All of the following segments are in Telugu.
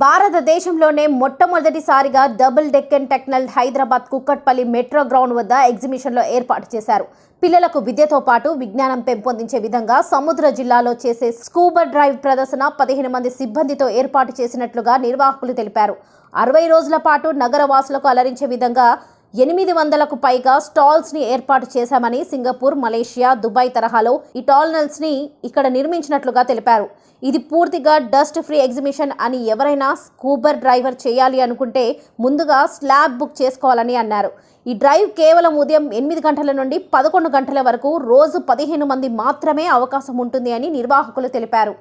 భారతదేశంలోనే మొట్టమొదటిసారిగా డబుల్ డెక్కన్ టెక్నల్ హైదరాబాద్ కుక్కట్పల్లి మెట్రో గ్రౌండ్ వద్ద ఎగ్జిబిషన్లో ఏర్పాటు చేశారు. పిల్లలకు విద్యతో పాటు విజ్ఞానం పెంపొందించే విధంగా సముద్ర జిల్లాలో చేసే స్కూబా డ్రైవ్ ప్రదర్శన పదిహేను మంది సిబ్బందితో ఏర్పాటు చేసినట్లుగా నిర్వాహకులు తెలిపారు. అరవై రోజుల పాటు నగరవాసులకు అలరించే విధంగా ఎనిమిది వందలకు పైగా స్టాల్స్ని ఏర్పాటు చేశామని సింగపూర్ మలేషియా దుబాయ్ తరహాలో ఈ టాల్నల్స్ని ఇక్కడ నిర్మించినట్లుగా తెలిపారు. ఇది పూర్తిగా డస్ట్ ఫ్రీ ఎగ్జిబిషన్ అని ఎవరైనా స్కూబర్ డ్రైవర్ చేయాలి అనుకుంటే ముందుగా స్లాబ్ బుక్ చేసుకోవాలని అన్నారు. ఈ డ్రైవ్ కేవలం ఉదయం ఎనిమిది గంటల నుండి పదకొండు గంటల వరకు రోజు పదిహేను మంది మాత్రమే అవకాశం ఉంటుంది అని నిర్వాహకులు తెలిపారు.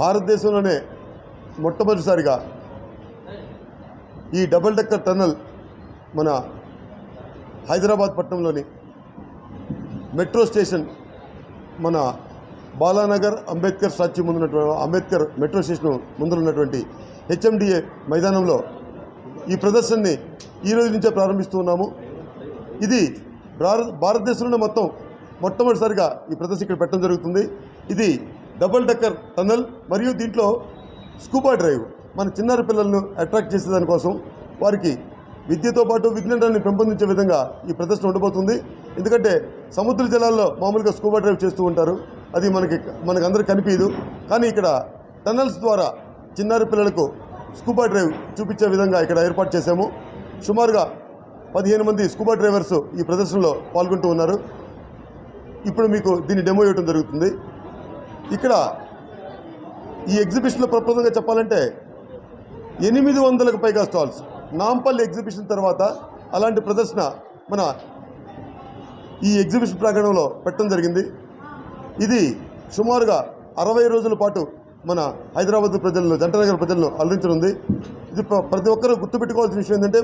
భారతదేశంలోనే మొట్టమొదటిసారిగా ఈ డబుల్ డెక్కర్ టన్నల్ మన హైదరాబాద్ పట్టణంలోని మెట్రో స్టేషన్ మన బాలానగర్ అంబేద్కర్ స్టాచ్యూ ముందున్నటువంటి అంబేద్కర్ మెట్రో స్టేషన్ ముందున్నటువంటి హెచ్ఎండిఏ మైదానంలో ఈ ప్రదర్శనని ఈ రోజు నుంచే ప్రారంభిస్తూ ఉన్నాము. ఇది భారత భారతదేశంలోనే మొత్తం మొట్టమొదటిసారిగా ఈ ప్రదర్శన ఇక్కడ పెట్టడం జరుగుతుంది. ఇది డబుల్ డెక్కర్ టన్నల్ మరియు దీంట్లో స్కూబా డ్రైవ్. మన చిన్నారి పిల్లలను అట్రాక్ట్ చేసే దానికోసం వారికి విద్యతో పాటు విజ్ఞానాన్ని పెంపొందించే విధంగా ఈ ప్రదర్శన ఉండబోతుంది. ఎందుకంటే సముద్ర జలాల్లో మామూలుగా స్కూబా డ్రైవ్ చేస్తూ ఉంటారు. అది మనకి మనకు అందరూ కనిపించదు కానీ ఇక్కడ టన్నల్స్ ద్వారా చిన్నారి పిల్లలకు స్కూబా డ్రైవ్ చూపించే విధంగా ఇక్కడ ఏర్పాటు చేశాము. సుమారుగా పదిహేను మంది స్కూబా డ్రైవర్స్ ఈ ప్రదర్శనలో పాల్గొంటూ ఉన్నారు. ఇప్పుడు మీకు దీన్ని డెమో ఇవ్వడం జరుగుతుంది. ఇక్కడ ఈ ఎగ్జిబిషన్లో ప్రప్రదంగా చెప్పాలంటే ఎనిమిది వందలకు పైగా స్టాల్స్. నాంపల్లి ఎగ్జిబిషన్ తర్వాత అలాంటి ప్రదర్శన మన ఈ ఎగ్జిబిషన్ ప్రాంగణంలో పెట్టడం జరిగింది. ఇది సుమారుగా అరవై రోజుల పాటు మన హైదరాబాద్ ప్రజలను జంటనగర్ ప్రజలను అలరించనుంది. ఇది ప్రతి ఒక్కరూ గుర్తుపెట్టుకోవాల్సిన విషయం ఏంటంటే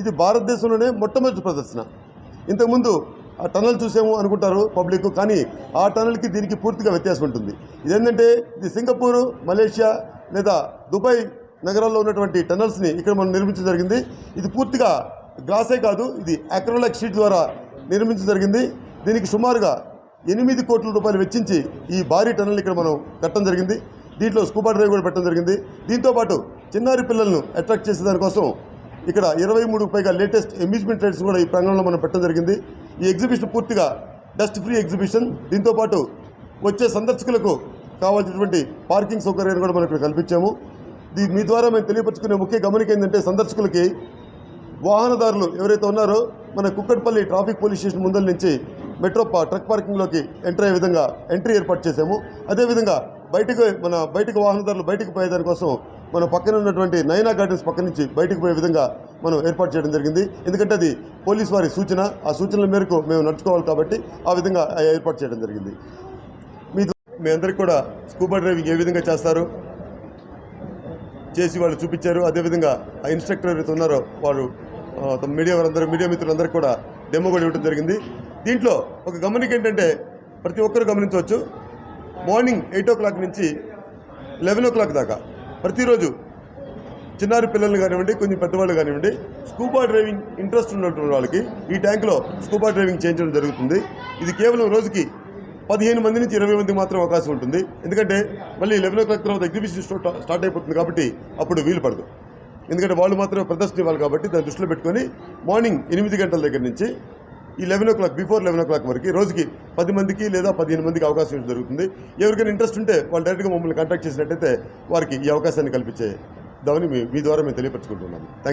ఇది భారతదేశంలోనే మొట్టమొదటి ప్రదర్శన. ఇంతకుముందు ఆ టనల్ చూసాము అనుకుంటారు పబ్లిక్ కానీ ఆ టనల్కి దీనికి పూర్తిగా వ్యత్యాసం ఉంటుంది ఇదేంటంటే ఇది సింగపూరు మలేషియా లేదా దుబాయ్ నగరాల్లో ఉన్నటువంటి టనల్స్ని ఇక్కడ మనం నిర్మించడం జరిగింది. ఇది పూర్తిగా గ్లాసే కాదు ఇది అక్రోలాక్ షీట్ ద్వారా నిర్మించడం జరిగింది. దీనికి సుమారుగా ఎనిమిది కోట్ల రూపాయలు వెచ్చించి ఈ భారీ టనల్ ఇక్కడ మనం కట్టడం జరిగింది. దీంట్లో స్కూబా డ్రైవ్ కూడా పెట్టడం జరిగింది. దీంతో పాటు చిన్నారి పిల్లలను అట్రాక్ట్ చేసే దానికోసం ఇక్కడ ఇరవై మూడు పైగా లేటెస్ట్ అమ్యూజ్మెంట్ రైడ్స్ కూడా ఈ ప్రాంగణంలో మనం పెట్టడం జరిగింది. ఈ ఎగ్జిబిషన్ పూర్తిగా డస్ట్ ఫ్రీ ఎగ్జిబిషన్ దీంతో పాటు వచ్చే సందర్శకులకు కావాల్సినటువంటి పార్కింగ్ సౌకర్యాన్ని కూడా మనం ఇక్కడ కల్పించాము. మీ ద్వారా మేము తెలియపరుచుకునే ముఖ్య గమనిక ఏంటంటే సందర్శకులకి వాహనదారులు ఎవరైతే ఉన్నారో మన కుక్కట్పల్లి ట్రాఫిక్ పోలీస్ స్టేషన్ ముందల నుంచి మెట్రో ట్రక్ పార్కింగ్లోకి ఎంటర్ అయ్యే విధంగా ఎంట్రీ ఏర్పాటు చేశాము. అదేవిధంగా బయటకు మన బయటకు వాహనదారులు బయటకు పోయేదానికోసం మన పక్కన ఉన్నటువంటి నైనా గార్డెన్స్ పక్క నుంచి బయటకు పోయే విధంగా మనం ఏర్పాటు చేయడం జరిగింది. ఎందుకంటే అది పోలీస్ వారి సూచన. ఆ సూచనల మేరకు మేము నడుచుకోవాలి కాబట్టి ఆ విధంగా ఏర్పాటు చేయడం జరిగింది. మీ మీ అందరికీ కూడా స్కూబా డ్రైవింగ్ ఏ విధంగా చేస్తారు? చేసి వాళ్ళు చూపించారు. అదేవిధంగా ఆ ఇన్స్ట్రక్టర్ ఎవరైతే ఉన్నారో వారు మీడియా వారందరూ మీడియా మిత్రులందరూ కూడా డెమో కూడా ఇవ్వడం జరిగింది. దీంట్లో ఒక గమనిక ఏంటంటే ప్రతి ఒక్కరు గమనించవచ్చు. మార్నింగ్ ఎయిట్ ఓ క్లాక్ నుంచి లెవెన్ ఓ క్లాక్ దాకా ప్రతిరోజు చిన్నారి పిల్లలు కానివ్వండి కొంచెం పెద్దవాళ్ళు కానివ్వండి స్కూబా డ్రైవింగ్ ఇంట్రెస్ట్ ఉన్నటువంటి వాళ్ళకి ఈ ట్యాంక్లో స్కూబా డ్రైవింగ్ చేయించడం జరుగుతుంది. ఇది కేవలం రోజుకి పదిహేను మంది నుంచి ఇరవై మంది మాత్రం అవకాశం ఉంటుంది. ఎందుకంటే మళ్ళీ లెవెన్ ఓ క్లాక్ తర్వాత ఎగ్జిబిషన్ స్టార్ట్ అయిపోతుంది కాబట్టి అప్పుడు వీలు పడదు. ఎందుకంటే వాళ్ళు మాత్రం ప్రదర్శన ఇవ్వాలి కాబట్టి దాన్ని దృష్టిలో పెట్టుకొని మార్నింగ్ ఎనిమిది గంటల దగ్గర నుంచి ఈ eleven o'clock before eleven o'clock వరకు రోజుకి పది మందికి లేదా పదిహేను మందికి అవకాశం జరుగుతుంది. ఎవరికైనా ఇంట్రెస్ట్ ఉంటే వాళ్ళు డైరెక్ట్గా మమ్మల్ని కాంటాక్ట్ చేసినట్టయితే వారికి ఈ అవకాశాన్ని కల్పించే దాన్ని మీ మీ ద్వారా మేము తెలియపరచుకుంటున్నాము. థ్యాంక్